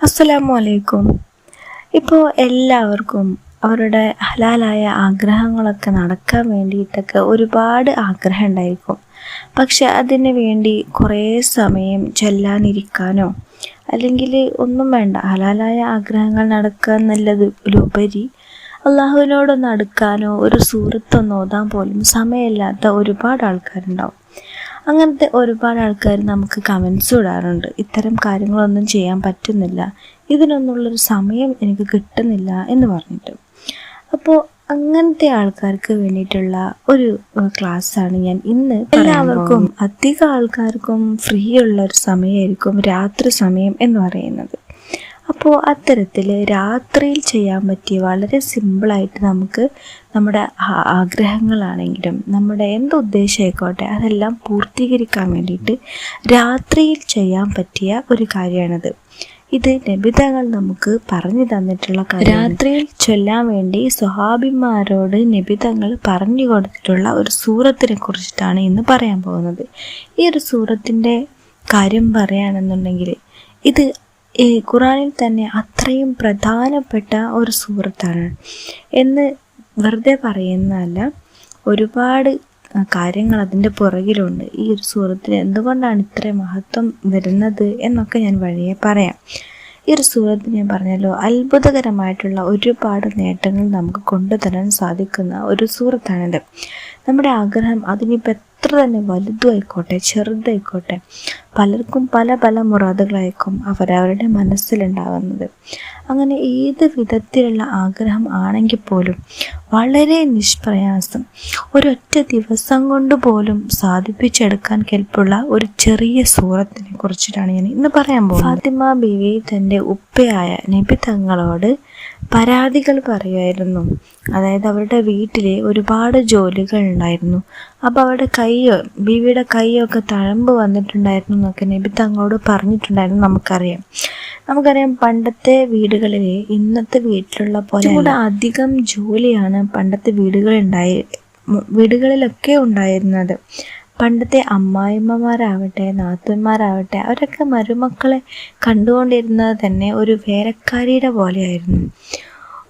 അസ്സലാമു അലൈക്കും ഇപ്പോൾ എല്ലാവർക്കും അവരുടെ ഹലാലായ ആഗ്രഹങ്ങളൊക്കെ നടക്കാൻ വേണ്ടിയിട്ടൊക്കെ ഒരുപാട് ആഗ്രഹം ഉണ്ടായിരിക്കും. പക്ഷെ അതിന് വേണ്ടി കുറേ സമയം ചെല്ലാനിരിക്കാനോ അല്ലെങ്കിൽ ഒന്നും വേണ്ട ഹലാലായ ആഗ്രഹങ്ങൾ നടക്കുക എന്നുള്ളത് ഒരുപരി അള്ളാഹുവിനോടൊന്ന് അടുക്കാനോ ഒരു സൂറത്തൊന്ന് ഓതാൻ പോലും സമയമില്ലാത്ത ഒരുപാട് ആൾക്കാരുണ്ടാവും. അങ്ങനത്തെ ഒരുപാട് ആൾക്കാർ നമുക്ക് കമൻസ് ഇടാറുണ്ട്. ഇത്തരം കാര്യങ്ങളൊന്നും ചെയ്യാൻ പറ്റുന്നില്ല. ഇതിനൊന്നുള്ളൊരു സമയം എനിക്ക് കിട്ടുന്നില്ല എന്ന് പറഞ്ഞിട്ട്. അപ്പോൾ അങ്ങനത്തെ ആൾക്കാർക്ക് വേണ്ടിയിട്ടുള്ള ഒരു ക്ലാസ്സാണ് ഞാൻ ഇന്ന് എല്ലാവർക്കും അധികം ആൾക്കാർക്കും ഫ്രീ ഉള്ള ഒരു സമയമായിരിക്കും രാത്രി സമയം എന്ന് പറയുന്നത്. അപ്പോൾ അത്തരത്തിൽ രാത്രിയിൽ ചെയ്യാൻ പറ്റിയ വളരെ സിമ്പിളായിട്ട് നമുക്ക് നമ്മുടെ ആഗ്രഹങ്ങളാണെങ്കിലും നമ്മുടെ എന്ത് ഉദ്ദേശമായിക്കോട്ടെ അതെല്ലാം പൂർത്തീകരിക്കാൻ വേണ്ടിയിട്ട് രാത്രിയിൽ ചെയ്യാൻ പറ്റിയ ഒരു കാര്യമാണിത്. ഇത് നബിതകൾ നമുക്ക് പറഞ്ഞു തന്നിട്ടുള്ള കാര്യം രാത്രിയിൽ ചൊല്ലാൻ വേണ്ടി സ്വഹാബിമാരോട് നബിതങ്ങൾ പറഞ്ഞു കൊടുത്തിട്ടുള്ള ഒരു സൂറത്തിനെ കുറിച്ചിട്ടാണ് ഇന്ന് പറയാൻ പോകുന്നത്. ഈ ഒരു സൂറത്തിന്റെ കാര്യം പറയുകയാണെന്നുണ്ടെങ്കിൽ ഇത് ഈ ഖുറാനിൽ തന്നെ അത്രയും പ്രധാനപ്പെട്ട ഒരു സുഹൃത്താണ്. എന്ന് വെറുതെ പറയുന്നതല്ല ഒരുപാട് കാര്യങ്ങൾ അതിന്റെ പുറകിലുണ്ട്. ഈ ഒരു സൂറത്തിന് എന്തുകൊണ്ടാണ് ഇത്രയും മഹത്വം വരുന്നത് എന്നൊക്കെ ഞാൻ വഴിയെ പറയാം. ഈ ഒരു സൂറത്ത് ഞാൻ പറഞ്ഞല്ലോ അത്ഭുതകരമായിട്ടുള്ള ഒരുപാട് നേട്ടങ്ങൾ നമുക്ക് കൊണ്ടുതരാൻ സാധിക്കുന്ന ഒരു സൂറത്താണിത് നമ്മുടെ ആഗ്രഹം അതിനിപ്പോൾ എത്ര തന്നെ വലുതുമായിക്കോട്ടെ ചെറുതായിക്കോട്ടെ. പലർക്കും പല പല മുറാദുകളായിരിക്കും അവരവരുടെ മനസ്സിലുണ്ടാകുന്നത് അങ്ങനെ ഏത് വിധത്തിലുള്ള ആഗ്രഹം ആണെങ്കിൽ പോലും വളരെ നിഷ്പ്രയാസം. ഒരൊറ്റ ദിവസം കൊണ്ട് പോലും സാധിപ്പിച്ചെടുക്കാൻ കെൽപ്പുള്ള ഒരു ചെറിയ സൂറത്തിനെ കുറിച്ചിട്ടാണ് ഞാൻ ഇന്ന് പറയാൻ പോകുന്നത്. ഫാത്തിമ ബിവി തന്റെ ഉപ്പയായ നബി തങ്ങളോട് പരാതികൾ പറയുമായിരുന്നു. അതായത് അവരുടെ വീട്ടിൽ ഒരുപാട് ജോലികൾ ഉണ്ടായിരുന്നു. അപ്പോൾ അവരുടെ കൈയോ ബീവിയുടെ കൈയൊക്കെ തഴമ്പ് വന്നിട്ടുണ്ടായിരുന്നു എന്നൊക്കെ നബി തങ്ങളോട് പറഞ്ഞിട്ടുണ്ടായിരുന്നു നമുക്കറിയാം. നമുക്കറിയാം പണ്ടത്തെ വീടുകളിൽ ഇന്നത്തെ വീട്ടിലുള്ള പോലെ കൂടെ അധികം ജോലിയാണ് പണ്ടത്തെ വീടുകളുണ്ടായി വീടുകളിലൊക്കെ ഉണ്ടായിരുന്നത്. പണ്ടത്തെ അമ്മായിമ്മമാരാവട്ടെ നാത്തൂന്മാരാവട്ടെ അവരൊക്കെ മരുമക്കളെ കണ്ടുകൊണ്ടിരുന്നത് തന്നെ ഒരു വേലക്കാരിയുടെ പോലെയായിരുന്നു.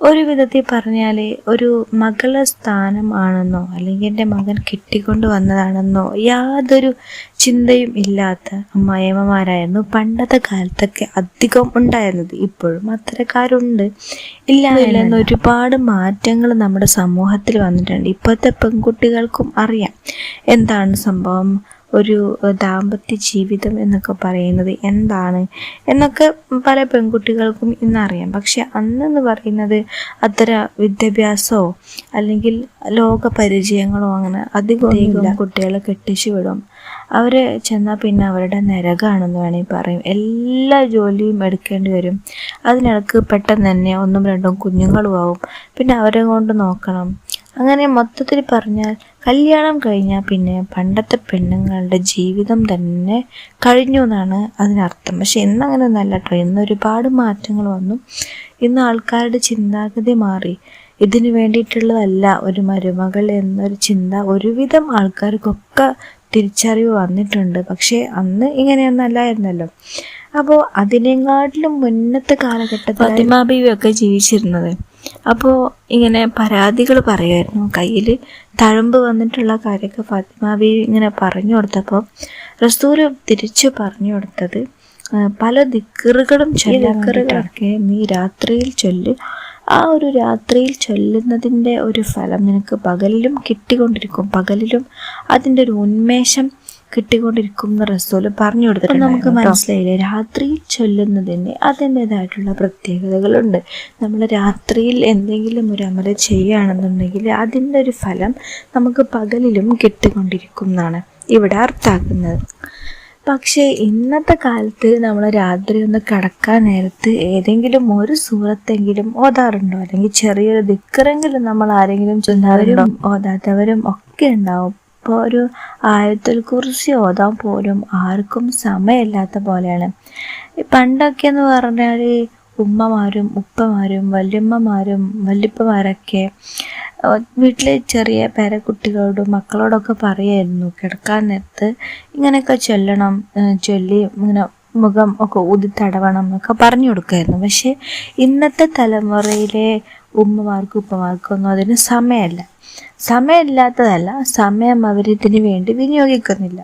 ഒരു വിധത്തിൽ പറഞ്ഞാൽ ഒരു മകള സ്ഥാനമാണെന്നോ അല്ലെങ്കിൽ എന്റെ മകൻ കെട്ടിക്കൊണ്ട് വന്നതാണെന്നോ യാതൊരു ചിന്തയും ഇല്ലാത്ത അമ്മായിമ്മമാരായിരുന്നു പണ്ടത്തെ കാലത്തൊക്കെ അധികം ഉണ്ടായിരുന്നത്. ഇപ്പോഴും അത്തരക്കാരുണ്ട്. ഇല്ല ഇല്ലെന്ന് ഒരുപാട് മാറ്റങ്ങൾ നമ്മുടെ സമൂഹത്തിൽ വന്നിട്ടുണ്ട്. ഇപ്പോഴത്തെ പെൺകുട്ടികൾക്കും അറിയാം. എന്താണ് സംഭവം? ഒരു ദാമ്പത്യ ജീവിതം എന്നൊക്കെ പറയുന്നത് എന്താണ്? എന്നൊക്കെ പല പെൺകുട്ടികൾക്കും ഇന്നറിയാം പക്ഷെ അന്നെന്ന് പറയുന്നത് അത്ര വിദ്യാഭ്യാസമോ അല്ലെങ്കിൽ ലോക പരിചയങ്ങളോ അങ്ങനെ അധികം കുട്ടികളെ കെട്ടിച്ചു വിടും. അവർ ചെന്നാൽ പിന്നെ അവരുടെ നരകാണെന്ന് വേണമെങ്കിൽ പറയും. എല്ലാ ജോലിയും എടുക്കേണ്ടി വരും. അതിനിടക്ക് പെട്ടെന്ന് തന്നെ ഒന്നും രണ്ടും കുഞ്ഞുങ്ങളും ആവും പിന്നെ അവരെ കൊണ്ട് നോക്കണം. അങ്ങനെ മൊത്തത്തിൽ പറഞ്ഞാൽ കല്യാണം കഴിഞ്ഞാൽ പിന്നെ പണ്ടത്തെ പെണ്ണുങ്ങളുടെ ജീവിതം തന്നെ കഴിഞ്ഞു എന്നാണ് അതിനർത്ഥം. പക്ഷെ ഇന്നങ്ങനെ ഒന്നല്ല കേട്ടോ ഇന്ന് ഒരുപാട് മാറ്റങ്ങൾ വന്നു. ഇന്ന് ആൾക്കാരുടെ ചിന്താഗതി മാറി. ഇതിന് വേണ്ടിയിട്ടുള്ളതല്ല ഒരു മരുമകൾ എന്നൊരു ചിന്ത ഒരുവിധം ആൾക്കാർക്കൊക്കെ തിരിച്ചറിവ് വന്നിട്ടുണ്ട്. പക്ഷേ അന്ന് ഇങ്ങനെയൊന്നല്ലായിരുന്നല്ലോ അപ്പോൾ അതിനെക്കാട്ടിലും മുന്നത്തെ കാലഘട്ടത്തിൽ പ്രതിമാബീവിയൊക്കെ ജീവിച്ചിരുന്നത്. അപ്പോൾ ഇങ്ങനെ പരാതികൾ പറയുമായിരുന്നു. കയ്യിൽ തഴമ്പ് വന്നിട്ടുള്ള കാര്യമൊക്കെ ഫാത്തിമ ബീവി ഇങ്ങനെ പറഞ്ഞു കൊടുത്തപ്പോൾ റസൂൽ തിരിച്ചു പറഞ്ഞു കൊടുത്തത് പല ദിക്കറുകളും ചൊല്ലക്കറുകളൊക്കെ നീ രാത്രിയിൽ ചൊല്ല്. ആ ഒരു രാത്രിയിൽ ചൊല്ലുന്നതിന്റെ ഒരു ഫലം നിനക്ക് പകലിലും കിട്ടിക്കൊണ്ടിരിക്കും. പകലിലും അതിന്റെ ഒരു ഉന്മേഷം കിട്ടിക്കൊണ്ടിരിക്കും എന്ന് റസൂൽ പറഞ്ഞു കൊടുത്തിട്ടുണ്ട് നമുക്ക് മനസ്സിലായില്ലേ? രാത്രിയിൽ ചൊല്ലുന്നതിന് അതിന്റെതായിട്ടുള്ള പ്രത്യേകതകളുണ്ട്. നമ്മൾ രാത്രിയിൽ എന്തെങ്കിലും ഒരു അമല ചെയ്യുകയാണെന്നുണ്ടെങ്കിൽ അതിന്റെ ഒരു ഫലം നമുക്ക് പകലിലും കിട്ടിക്കൊണ്ടിരിക്കും എന്നാണ് ഇവിടെ അർത്ഥാക്കുന്നത് പക്ഷേ ഇന്നത്തെ കാലത്ത് നമ്മൾ രാത്രി ഒന്ന് കടക്കാൻ നേരത്ത് ഏതെങ്കിലും ഒരു സൂറത്തെങ്കിലും ഓതാറുണ്ടോ? അല്ലെങ്കിൽ ചെറിയൊരു ദിക്കറെങ്കിലും നമ്മൾ ആരെങ്കിലും ചൊല്ലാവരും ഓതാത്തവരും ഒക്കെ ഉണ്ടാവും. ഇപ്പോൾ ഒരു ആയത്തിൽ കുറിച്ച് ഓതാൻ പോലും ആർക്കും സമയമില്ലാത്ത പോലെയാണ്. പണ്ടൊക്കെ എന്ന് പറഞ്ഞാൽ ഉമ്മമാരും ഉപ്പമാരും വല്യമ്മമാരും വല്യപ്പമാരൊക്കെ വീട്ടിലെ ചെറിയ പേരക്കുട്ടികളോടും മക്കളോടൊക്കെ പറയായിരുന്നു കിടക്കാൻ നേരത്ത് ഇങ്ങനെയൊക്കെ ചൊല്ലണം ചൊല്ലി ഇങ്ങനെ മുഖം ഒക്കെ ഊതി തടവണം എന്നൊക്കെ പറഞ്ഞു കൊടുക്കുമായിരുന്നു പക്ഷേ ഇന്നത്തെ തലമുറയിലെ ഉമ്മമാർക്കും ഉപ്പമാർക്കും ഒന്നും അതിന് സമയമല്ല. സമയമില്ലാത്തതല്ല സമയം അവരിതിന് വേണ്ടി വിനിയോഗിക്കുന്നില്ല.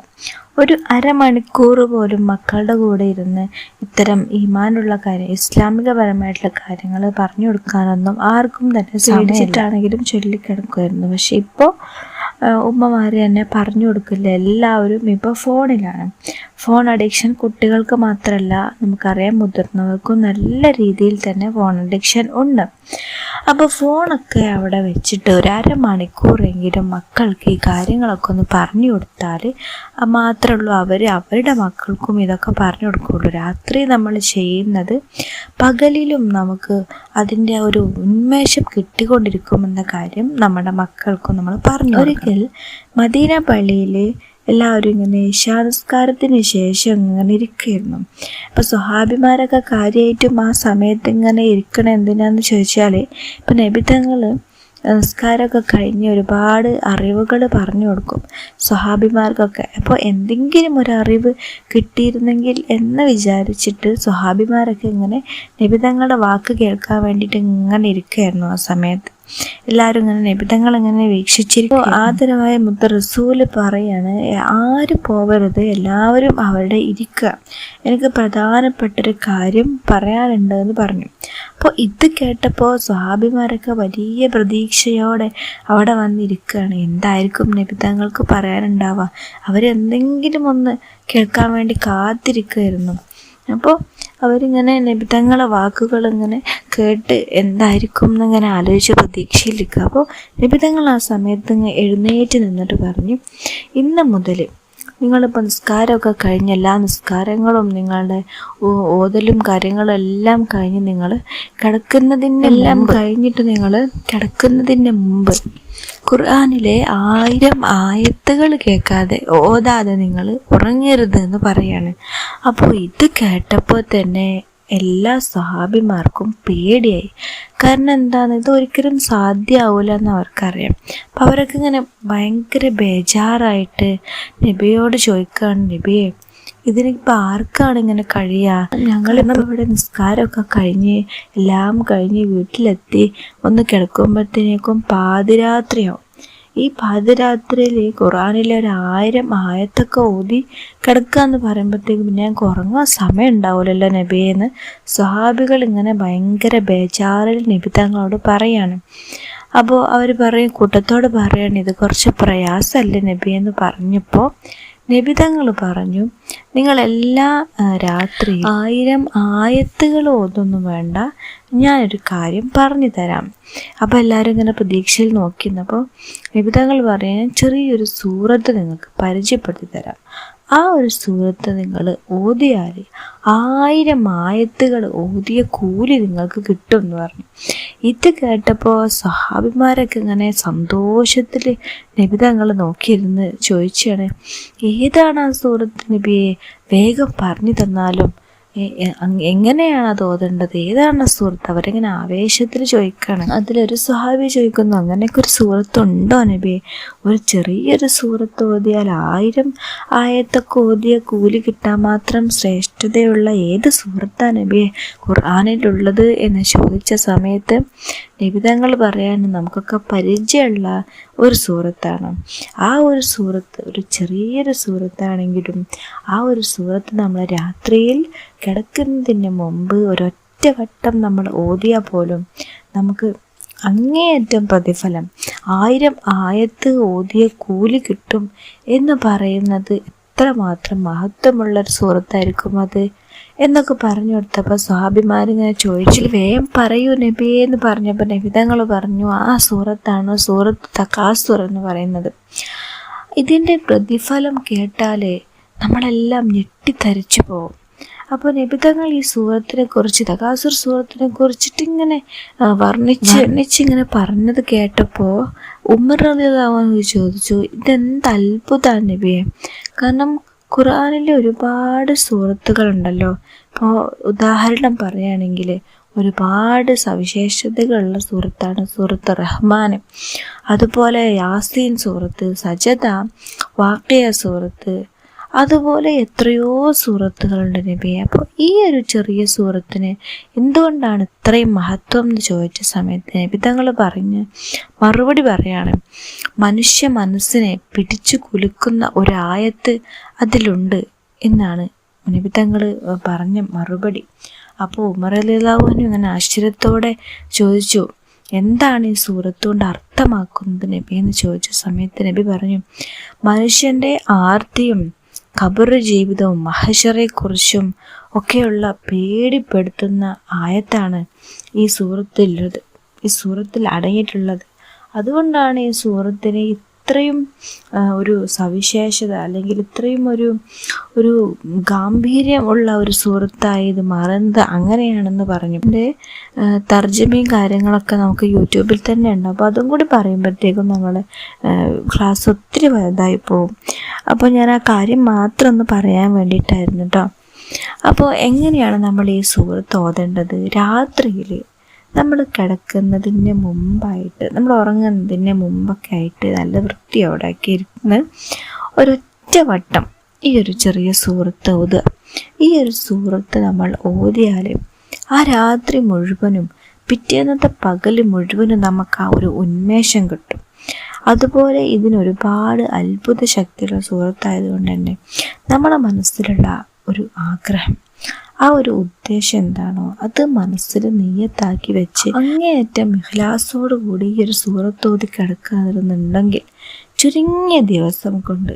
ഒരു അരമണിക്കൂർ പോലും മക്കളുടെ കൂടെ ഇരുന്ന് ഇത്തരം ഈമാനുള്ള കാര്യം ഇസ്ലാമികപരമായിട്ടുള്ള കാര്യങ്ങൾ പറഞ്ഞു കൊടുക്കാനൊന്നും ആർക്കും തന്നെ സാധിച്ചിട്ടാണെങ്കിലും ചൊല്ലിക്കിടക്കുമായിരുന്നു. പക്ഷെ ഇപ്പോൾ ഉമ്മമാർ തന്നെ പറഞ്ഞു കൊടുക്കില്ല. എല്ലാവരും ഇപ്പോൾ ഫോണിലാണ്. ഫോൺ അഡിക്ഷൻ കുട്ടികൾക്ക് മാത്രമല്ല നമുക്കറിയാം മുതിർന്നവർക്കും നല്ല രീതിയിൽ തന്നെ ഫോൺ അഡിക്ഷൻ ഉണ്ട്. അപ്പോൾ ഫോണൊക്കെ അവിടെ വെച്ചിട്ട് ഒരു അരമണിക്കൂറെങ്കിലും മക്കൾക്ക് ഈ കാര്യങ്ങളൊക്കെ ഒന്ന് പറഞ്ഞു കൊടുത്താൽ മാത്രമേ ഉള്ളൂ അവർ അവരുടെ മക്കൾക്കും ഇതൊക്കെ പറഞ്ഞു കൊടുക്കുകയുള്ളൂ. രാത്രി നമ്മൾ ചെയ്യുന്നത് പകലിലും നമുക്ക് അതിന്റെ ഒരു ഉന്മേഷം കിട്ടിക്കൊണ്ടിരിക്കുമെന്ന കാര്യം നമ്മുടെ മക്കൾക്കും നമ്മൾ പറഞ്ഞു ഒരിക്കൽ മദീന പള്ളിയിൽ എല്ലാവരും ഇങ്ങനെ ഇശാനസ്കാരത്തിന് ശേഷം ഇങ്ങനെ ഇരിക്കുകയായിരുന്നു. അപ്പം സ്വഹാബിമാരൊക്കെ കാര്യമായിട്ടും ആ സമയത്ത് ഇങ്ങനെ ഇരിക്കണം എന്തിനാന്ന് ചോദിച്ചാൽ ഇപ്പം നബിതങ്ങൾ നമസ്കാരമൊക്കെ കഴിഞ്ഞ് ഒരുപാട് അറിവുകൾ പറഞ്ഞു കൊടുക്കും സ്വഹാബിമാർക്കൊക്കെ അപ്പോൾ എന്തെങ്കിലും ഒരു അറിവ് കിട്ടിയിരുന്നെങ്കിൽ എന്ന് വിചാരിച്ചിട്ട് സ്വഹാബിമാരൊക്കെ ഇങ്ങനെ നിബിതങ്ങളുടെ വാക്ക് കേൾക്കാൻ വേണ്ടിയിട്ട് ഇങ്ങനെ ഇരിക്കുകയായിരുന്നു ആ സമയത്ത്. എല്ലാവരും ഇങ്ങനെ നിബിധങ്ങൾ ഇങ്ങനെ വീക്ഷിച്ചിരിക്കും ആദരവായ മുത്ത റസൂൽ പറയാണ് ആരും പോകരുത് എല്ലാവരും അവരുടെ ഇരിക്കുക. എനിക്ക് പ്രധാനപ്പെട്ടൊരു കാര്യം പറയാനുണ്ട് എന്ന് പറഞ്ഞു. അപ്പോൾ ഇത് കേട്ടപ്പോൾ സ്വാഭിമാരൊക്കെ വലിയ പ്രതീക്ഷയോടെ അവിടെ വന്നിരിക്കുകയാണ്. എന്തായിരിക്കും നിബിധങ്ങൾക്ക് പറയാനുണ്ടാവുക? അവരെന്തെങ്കിലും ഒന്ന് കേൾക്കാൻ വേണ്ടി കാത്തിരിക്കുമായിരുന്നു അപ്പോൾ അവരിങ്ങനെ നിബിധങ്ങളെ വാക്കുകൾ ഇങ്ങനെ കേട്ട് എന്തായിരിക്കും എന്നിങ്ങനെ ആലോചിച്ച് പ്രതീക്ഷയിലിരിക്കുക. അപ്പോൾ നബിതങ്ങൾ ആ സമയത്ത് എഴുന്നേറ്റ് നിന്നിട്ട് പറഞ്ഞു ഇന്ന് മുതൽ നിങ്ങളിപ്പോൾ നിസ്കാരമൊക്കെ കഴിഞ്ഞ് എല്ലാ നിസ്കാരങ്ങളും നിങ്ങളുടെ ഓതലും കാര്യങ്ങളും എല്ലാം കഴിഞ്ഞ് നിങ്ങൾ കിടക്കുന്നതിനെല്ലാം കഴിഞ്ഞിട്ട് നിങ്ങൾ കിടക്കുന്നതിന്റെ മുമ്പ് ഖുർആാനിലെ ആയിരം ആയത്തുകൾ കേൾക്കാതെ ഓതാതെ നിങ്ങൾ ഉറങ്ങരുത് എന്ന് പറയാണ്. അപ്പോൾ ഇത് കേട്ടപ്പോൾ തന്നെ എല്ലാ സഹാബിമാർക്കും പേടിയായി. കാരണം എന്താണ്? ഇത് ഒരിക്കലും സാധ്യമാവില്ല എന്ന് അവർക്കറിയാം. അപ്പം അവരൊക്കെ ഇങ്ങനെ ഭയങ്കര ബേജാറായിട്ട് നബിയോട് ചോദിക്കുകയാണ് നബിയെ ഇതിനിപ്പോൾ ആർക്കാണ് ഇങ്ങനെ കഴിയുക ഞങ്ങളിപ്പോൾ ഇവിടെ നിസ്കാരമൊക്കെ കഴിഞ്ഞ് എല്ലാം കഴിഞ്ഞ് വീട്ടിലെത്തി ഒന്ന് കിടക്കുമ്പോഴത്തേക്കും പാതിരാത്രിയാവും. ഈ പാതിരാത്രിയിൽ ഈ ഖുറാനിലെ ഒരു ആയിരം ആയത്തൊക്കെ ഓതി കിടക്കുക എന്ന് പറയുമ്പോഴത്തേക്കും ഞാൻ ഉറങ്ങാൻ സമയം ഉണ്ടാവില്ലല്ലോ നബിയെന്ന്. സ്വഹാബികൾ ഇങ്ങനെ ഭയങ്കര ബേജാറിൽ നബി തങ്ങളോട് പറയാണ്. അപ്പോൾ അവർ പറയും കൂട്ടത്തോട് പറയാണ് ഇത് കുറച്ച് പ്രയാസമല്ലേ നബി എന്ന് പറഞ്ഞപ്പോൾ നബിതങ്ങൾ പറഞ്ഞു നിങ്ങൾ എല്ലാ രാത്രി ആയിരം ആയത്തുകൾ ഓതൊന്നും വേണ്ട. ഞാനൊരു കാര്യം പറഞ്ഞു തരാം അപ്പോൾ എല്ലാവരും ഇങ്ങനെ പ്രതീക്ഷയിൽ നോക്കിയിരുന്നപ്പോൾ നബിതങ്ങൾ പറയാൻ ചെറിയൊരു സൂറത്ത് നിങ്ങൾക്ക് പരിചയപ്പെടുത്തി തരാം ആ ഒരു സൂറത്ത് നിങ്ങൾ ഓതിയാൽ ആയിരം ആയത്തുകൾ ഓതിയ കൂലി നിങ്ങൾക്ക് കിട്ടും എന്ന് പറഞ്ഞു. ഇത് കേട്ടപ്പോൾ സഹാബിമാരൊക്കെ ഇങ്ങനെ സന്തോഷത്തിൽ നബി തങ്ങൾ നോക്കിയിരുന്ന് ചോദിച്ചാണ് ഏതാണ് ആ സൂറത്ത് നബിയെ വേഗം പറഞ്ഞു തന്നാലും എങ്ങനെയാണ് അത് ഓതേണ്ടത് ഏതാണ് സുഹൃത്ത്? അവരിങ്ങനെ ആവേശത്തിൽ ചോദിക്കുകയാണ് അതിലൊരു സ്വഹാബി ചോദിക്കുന്നു അങ്ങനെയൊക്കെ ഒരു സുഹൃത്തുണ്ടോ നബി? ഒരു ചെറിയൊരു സുഹൃത്ത് ഓതിയാൽ ആയിരം ആയത്തൊക്കെ ഓതിയ കൂലി കിട്ടാൻ മാത്രം ശ്രേഷ്ഠതയുള്ള ഏത് സുഹൃത്താണ് നബിയെ ഖുർആാനിലുള്ളത് എന്ന് ചോദിച്ച സമയത്ത് നിബിതങ്ങൾ പറയാൻ നമുക്കൊക്കെ പരിചയമുള്ള ഒരു സൂറത്താണ്. ആ ഒരു സൂറത്ത് ഒരു ചെറിയൊരു സൂറത്താണെങ്കിലും ആ ഒരു സൂറത്ത് നമ്മൾ രാത്രിയിൽ കിടക്കുന്നതിന് മുമ്പ് ഒരൊറ്റ വട്ടം നമ്മൾ ഓതിയാൽ പോലും നമുക്ക് അങ്ങേയറ്റം പ്രതിഫലം ആയിരം ആയത്ത് ഓതിയ കൂലി കിട്ടും എന്ന് പറയുന്നത് എത്രമാത്രം മഹത്വമുള്ളൊരു സുഹൃത്തായിരിക്കും അത്? എന്നൊക്കെ പറഞ്ഞു കൊടുത്തപ്പോൾ സ്വാഭിമാരിങ്ങനെ ചോദിച്ചു വേഗം പറയൂ നബി എന്ന് പറഞ്ഞപ്പോൾ നബിതങ്ങൾ പറഞ്ഞു ആ സൂറത്താണ് സൂറത്ത് തക്കാസുർ എന്ന് പറയുന്നത്. ഇതിന്റെ പ്രതിഫലം കേട്ടാൽ നമ്മളെല്ലാം ഞെട്ടിത്തരിച്ചു പോകും അപ്പോൾ നബിതങ്ങൾ ഈ സൂറത്തിനെ കുറിച്ച് തകാസുർ സൂറത്തിനെ കുറിച്ചിട്ട് ഇങ്ങനെ വർണിച്ച് വർണിച്ച് ഇങ്ങനെ പറഞ്ഞത് കേട്ടപ്പോൾ ഉമ്മർ റലിതാവെന്ന് ചോദിച്ചു ഇതെന്ത് അത്ഭുതമാണ് നബിയെ? കാരണം ഖുർആാനിലെ ഒരുപാട് സുഹൃത്തുക്കളുണ്ടല്ലോ. ഇപ്പോൾ ഉദാഹരണം പറയുകയാണെങ്കിൽ ഒരുപാട് സവിശേഷതകളുള്ള സുഹൃത്താണ് സുഹൃത്ത് റഹ്മാൻ. അതുപോലെ യാസീൻ സുഹൃത്ത് സജദ വാക്കിയ സൂറത്ത് അതുപോലെ എത്രയോ സൂറത്തുകളുണ്ട് നബി അപ്പോൾ ഈ ഒരു ചെറിയ സൂറത്തിന് എന്തുകൊണ്ടാണ് ഇത്രയും മഹത്വം എന്ന് ചോദിച്ച സമയത്ത് നബി തങ്ങൾ പറഞ്ഞ് മറുപടി പറയാണ് മനുഷ്യ മനസ്സിനെ പിടിച്ചു കുലുക്കുന്ന ഒരായത്ത് അതിലുണ്ട് എന്നാണ് നബി തങ്ങൾ പറഞ്ഞ മറുപടി. അപ്പോൾ ഉമർ അലിലാഹുവിന് ഇങ്ങനെ ആശ്ചര്യത്തോടെ ചോദിച്ചു എന്താണ് ഈ സൂറത്ത് കൊണ്ട് അർത്ഥമാക്കുന്നത് നബി? എന്ന് ചോദിച്ച സമയത്ത് നബി പറഞ്ഞു മനുഷ്യന്റെ ആർത്തിയും ഖബർ ജീവിതവും മഹഷറെക്കുറിച്ചും ഒക്കെയുള്ള പേടിപ്പെടുത്തുന്ന ആയത്താണ് ഈ സൂറത്തിലുള്ളത് ഈ സൂറത്തിൽ അടങ്ങിയിട്ടുള്ളത്. അതുകൊണ്ടാണ് ഈ സൂറത്തിനെ ഇത്രയും ഒരു സവിശേഷത അല്ലെങ്കിൽ ഇത്രയും ഒരു ഒരു ഗാംഭീര്യമുള്ള ഒരു സുഹൃത്തായി ഇത് മാറുന്നത് അങ്ങനെയാണെന്ന് പറഞ്ഞു. എന്റെ തർജമയും കാര്യങ്ങളൊക്കെ നമുക്ക് യൂട്യൂബിൽ തന്നെ ഉണ്ട്. അപ്പോൾ അതും കൂടി പറയുമ്പോഴത്തേക്കും നമ്മൾ ക്ലാസ് ഒത്തിരി വലുതായി പോകും. അപ്പോൾ ഞാൻ ആ കാര്യം മാത്രം ഒന്ന് പറയാൻ വേണ്ടിയിട്ടായിരുന്നു കേട്ടോ. അപ്പോൾ എങ്ങനെയാണ് നമ്മൾ ഈ സുഹൃത്ത് ഓതേണ്ടത്? രാത്രിയിൽ നമ്മൾ കിടക്കുന്നതിന് മുമ്പായിട്ട് നമ്മൾ ഉറങ്ങുന്നതിന് മുമ്പൊക്കെ ആയിട്ട് നല്ല വൃത്തിയോടാക്കി ഇരുന്ന് ഒരൊറ്റ വട്ടം ഈ ഒരു ചെറിയ സുഹൃത്ത് ഓതുക. ഈ ഒരു സുഹൃത്ത് നമ്മൾ ഓതിയാൽ ആ രാത്രി മുഴുവനും പിറ്റേന്നത്തെ പകൽ മുഴുവനും നമുക്ക് ആ ഒരു ഉന്മേഷം കിട്ടും. അതുപോലെ ഇതിനൊരുപാട് അത്ഭുത ശക്തിയുള്ള സുഹൃത്തായതുകൊണ്ട് തന്നെ നമ്മുടെ മനസ്സിലുള്ള ഒരു ആഗ്രഹം ആ ഒരു ഉദ്ദേശം എന്താണോ അത് മനസ്സിൽ നെയ്യത്താക്കി വെച്ച് അങ്ങേയറ്റം കൂടി ഈ ഒരു സൂറത്തോതി കിടക്കാതിരുന്നുണ്ടെങ്കിൽ ചുരുങ്ങിയ ദിവസം കൊണ്ട്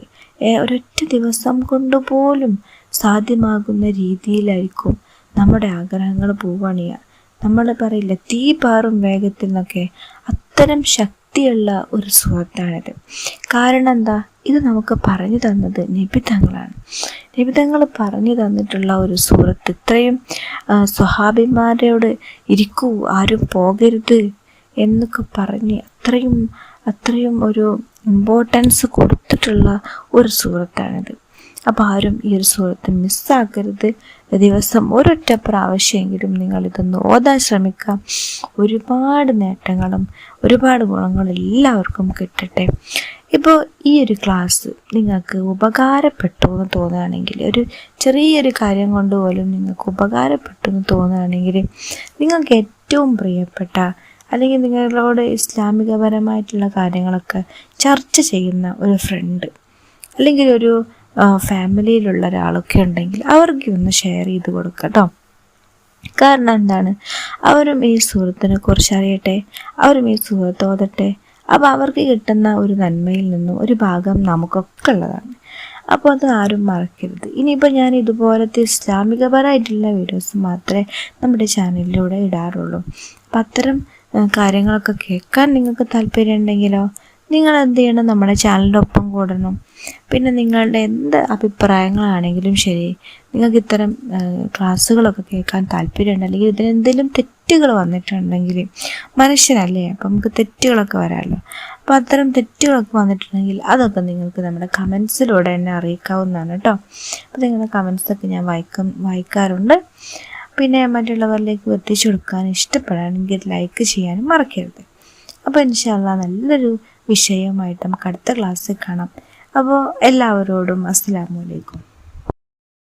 ഒരൊറ്റ ദിവസം കൊണ്ട് പോലും സാധ്യമാകുന്ന രീതിയിലായിരിക്കും നമ്മുടെ ആഗ്രഹങ്ങൾ പോവണിയ നമ്മൾ പറയില്ല തീ പാറും വേഗത്തിൽ നിന്നൊക്കെ അത്തരം ശക്തിയുള്ള ഒരു സുഹൃത്താണിത്. കാരണം എന്താ ഇത് നമുക്ക് പറഞ്ഞു തന്നത് നിബിധങ്ങളാണ്. നിബിധങ്ങൾ പറഞ്ഞു തന്നിട്ടുള്ള ഒരു സുഹൃത്ത് ഇത്രയും സ്വഹാഭിമാരോട് ഇരിക്കൂ ആരും പോകരുത് എന്നൊക്കെ പറഞ്ഞ് അത്രയും അത്രയും ഒരു ഇമ്പോർട്ടൻസ് കൊടുത്തിട്ടുള്ള ഒരു സുഹൃത്താണിത്. അപ്പോൾ ആരും ഈ ഒരു സുഹൃത്ത് മിസ്സാക്കരുത് ദിവസം ഒരൊറ്റ പ്രാവശ്യമെങ്കിലും നിങ്ങൾ ഇതൊന്ന് ഓതാൻ ശ്രമിക്കുക ഒരുപാട് നേട്ടങ്ങളും ഒരുപാട് ഗുണങ്ങളും എല്ലാവർക്കും കിട്ടട്ടെ. ഇപ്പോൾ ഈ ഒരു ക്ലാസ് നിങ്ങൾക്ക് ഉപകാരപ്പെട്ടു എന്ന് തോന്നുകയാണെങ്കിൽ ഒരു ചെറിയൊരു കാര്യം കൊണ്ട് പോലും നിങ്ങൾക്ക് ഉപകാരപ്പെട്ടു എന്ന് തോന്നുകയാണെങ്കിൽ നിങ്ങൾക്ക് ഏറ്റവും പ്രിയപ്പെട്ട അല്ലെങ്കിൽ നിങ്ങളോട് ഇസ്ലാമികപരമായിട്ടുള്ള കാര്യങ്ങളൊക്കെ ചർച്ച ചെയ്യുന്ന ഒരു ഫ്രണ്ട് അല്ലെങ്കിൽ ഒരു ഫാമിലിയിലുള്ള ഒരാളൊക്കെ ഉണ്ടെങ്കിൽ അവർക്ക് ഒന്ന് ഷെയർ ചെയ്ത് കൊടുക്കട്ടോ കേട്ടോ കാരണം എന്താണ്? അവരും ഈ സുഹൃത്തിനെ കുറിച്ച് അറിയട്ടെ അവരും ഈ സുഹൃത്ത് ഓതട്ടെ അപ്പോൾ അവർക്ക് കിട്ടുന്ന ഒരു നന്മയിൽ നിന്നും ഒരു ഭാഗം നമുക്കൊക്കെ ഉള്ളതാണ്. അപ്പോൾ അത് ആരും മറക്കരുത്. ഇനിയിപ്പോൾ ഞാൻ ഇതുപോലത്തെ ഇസ്ലാമികപരമായിട്ടുള്ള വീഡിയോസ് മാത്രമേ നമ്മുടെ ചാനലിലൂടെ ഇടാറുള്ളൂ. അപ്പം അത്തരം കാര്യങ്ങളൊക്കെ കേൾക്കാൻ നിങ്ങൾക്ക് താല്പര്യം ഉണ്ടെങ്കിലോ നിങ്ങൾ എന്ത് ചെയ്യണം? നമ്മുടെ ചാനലിന്റെ ഒപ്പം കൂടണം. പിന്നെ നിങ്ങളുടെ എന്ത് അഭിപ്രായങ്ങളാണെങ്കിലും ശരി നിങ്ങൾക്ക് ഇത്തരം ക്ലാസ്സുകളൊക്കെ കേൾക്കാൻ താല്പര്യമുണ്ട് അല്ലെങ്കിൽ ഇതിനെന്തെങ്കിലും തെറ്റുകൾ വന്നിട്ടുണ്ടെങ്കിൽ മനുഷ്യനല്ലേ അപ്പം നമുക്ക് തെറ്റുകളൊക്കെ വരാമല്ലോ. അപ്പോൾ അത്തരം തെറ്റുകളൊക്കെ വന്നിട്ടുണ്ടെങ്കിൽ അതൊക്കെ നിങ്ങൾക്ക് നമ്മുടെ കമൻസിലൂടെ എന്നെ അറിയിക്കാവുന്നതാണ് കേട്ടോ. അപ്പോൾ നിങ്ങളുടെ കമൻസൊക്കെ ഞാൻ വായിക്കും വായിക്കാറുണ്ട്. പിന്നെ മറ്റുള്ളവരിലേക്ക് എത്തിച്ചു കൊടുക്കാൻ ഇഷ്ടപ്പെടുകയാണെങ്കിൽ ലൈക്ക് ചെയ്യാനും മറക്കരുത്. അപ്പോൾ ഇൻഷാല്ല നല്ലൊരു വിഷയമായിട്ട് നമുക്ക് അടുത്ത ക്ലാസ്സിൽ കാണാം. അപ്പോൾ എല്ലാവരോടും അസ്സലാമലൈക്കും